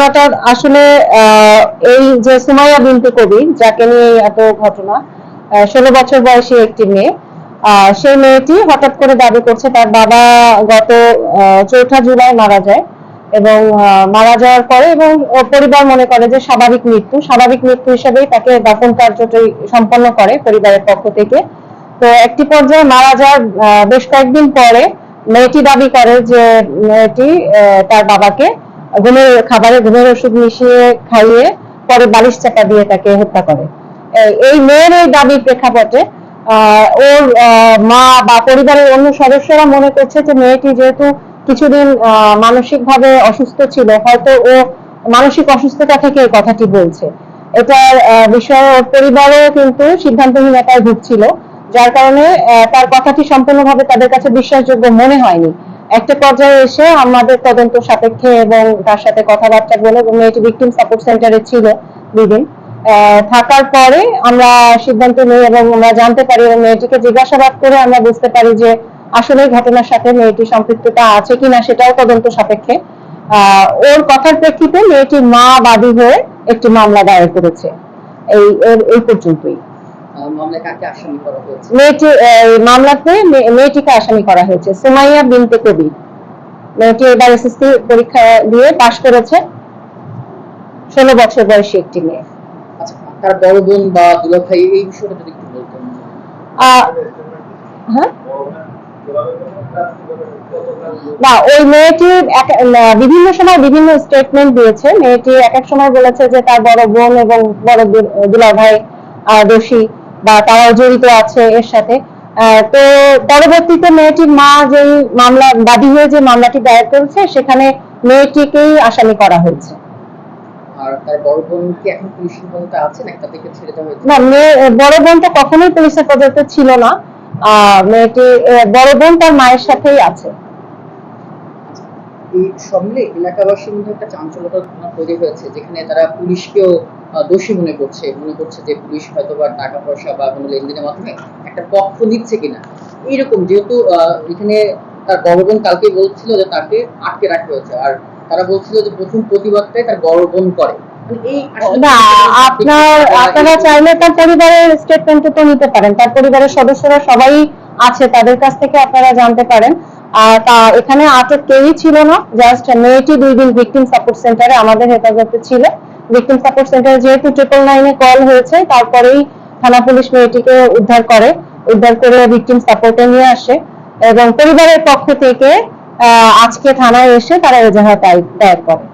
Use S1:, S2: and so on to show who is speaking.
S1: ঘটনাটা আসলে এই যে সুমাইয়া বিনতে কবির, যাকে নিয়ে এত ঘটনা ষোলো বছর বয়সী একটি মেয়ে সেই মেয়েটি হঠাৎ করে দাবি করছে তার বাবা গত চৌঠা জুলাই মারা যায় এবং মারা যাওয়ার পরে এবং পরিবার মনে করে যে স্বাভাবিক মৃত্যু। স্বাভাবিক মৃত্যু হিসেবেই তাকে দাফন কার্যটি সম্পন্ন করে পরিবারের পক্ষ থেকে। তো একটি পর্যায়ে মারা যাওয়ার বেশ কয়েকদিন পরে মেয়েটি দাবি করে যে মেয়েটি তার বাবাকে ঘুমের খাবারে ঘুমের ওষুধ মিশিয়ে খাইয়ে পরে বালিশ চাপা দিয়ে তাকে হত্যা করে। এই- মেয়ের এই দাবির প্রেক্ষাপটে ওর মা বা পরিবারের অন্য সদস্যরা মনে করছে যে মেয়েটি যেহেতু কিছুদিন মানসিক ভাবে অসুস্থ ছিল, হয়তো ও মানসিক অসুস্থতা থেকে কথাটি বলছে। এটার বিষয়ে ওর পরিবারও কিন্তু সিদ্ধান্তহীনতায় ভুগছিল, যার কারণে তার কথাটি সম্পূর্ণভাবে তাদের কাছে বিশ্বাসযোগ্য মনে হয়নি। একটা পর্যায়ে এসে আমাদের তদন্ত সাপেক্ষে এবং তার সাথে কথাবার্তা বলে এবং মেয়েটি ভিকটিম সাপোর্ট সেন্টারে ছিল দুদিন থাকার পরে আমরা সিদ্ধান্ত নিই এবং আমরা জানতে পারি এবং মেয়েটিকে জিজ্ঞাসাবাদ করে আমরা বুঝতে পারি যে আসলে ঘটনার সাথে মেয়েটির সম্পৃক্ততা আছে কিনা সেটাও তদন্ত সাপেক্ষে। ওর কথার প্রেক্ষিতে মেয়েটির মা বাদী হয়ে একটি মামলা দায়ের করেছে। এই এই পর্যন্তই। মেয়েটি মামলাতে মেয়েটিকে আসামি করা হয়েছে। সুমাইয়া বিনতে কবির মেয়েটি এবার এসএসসি পরীক্ষা দিয়ে পাশ করেছে। ষোলো বছর বয়সী একটি মেয়ে।
S2: আচ্ছা তার বড় বোন বা দুলা ভাই এই বিষয়টা যদি একটু বলতেন।
S1: আহ, হ্যাঁ? না ওই মেয়েটি বিভিন্ন সময় বিভিন্ন স্টেটমেন্ট দিয়েছে। মেয়েটি এক এক সময় বলেছে যে তার বড় বোন এবং বড় দু- দুলা আহ, দোষী। বা তারাও জড়িত আছে এর সাথে। তো পরবর্তীতে মেয়েটির মা যেই মামলা বাদী হয়ে যে মামলাটি দায়ের করেছে সেখানে মেয়েটিকেই আসামি করা হয়েছে।
S2: আর তার বড় বোন কি এখন পুলিশ হেফাজতে আছে নাকি তাদেরকে ছেড়ে দেওয়া হয়েছে?
S1: না মেয়ে বড় বোনটা কখনোই পুলিশের হেফাজতে ছিল না। আহ, মেয়েটি আহ, বড় বোন তার মায়ের সাথেই আছে।
S2: এই সব এলাকাবাসীর মধ্যে একটা চাঞ্চল্যকর ঘটনা তৈরি হয়েছে যেখানে তারা পুলিশকেও দোষী মনে করছে মনে করছে যে পুলিশ হয়তো বা টাকা পয়সা বা কোনো লেনদেনের মাধ্যমে একটা পক্ষ নিচ্ছে কিনা। এইরকম যেহেতু এখানে তার বড় বোন কালকে বলছিল যে তাকে আটকে রাখা হয়েছে। আর তারা বলছিল যে প্রথম প্রতিবাদটাই তার বড় বোন করে। মানে
S1: না আপনার আপনারা চাইলে তার পরিবারের স্টেটমেন্ট তো নিতে পারেন। তার পরিবারের সদস্যরা সবাই আছে তাদের কাছ থেকে আপনারা জানতে পারেন। আর তা এখানে আটক কেউই ছিল না জাস্ট মেয়েটি দুই দিন ভিকটিম সাপোর্ট সেন্টারে আমাদের হেফাজতে ছিল। ভিকটিম সাপোর্ট সেন্টার যেহেতু ট্রিপল নাইনে কল হয়েছে, তারপরেই থানা পুলিশ মেয়েটিকে উদ্ধার করে। উদ্ধার করে ভিকটিম সাপোর্টে নিয়ে আসে। এবং পরিবারের পক্ষ থেকে আজকে থানায় এসে তারা এজাহার দায়ের করে।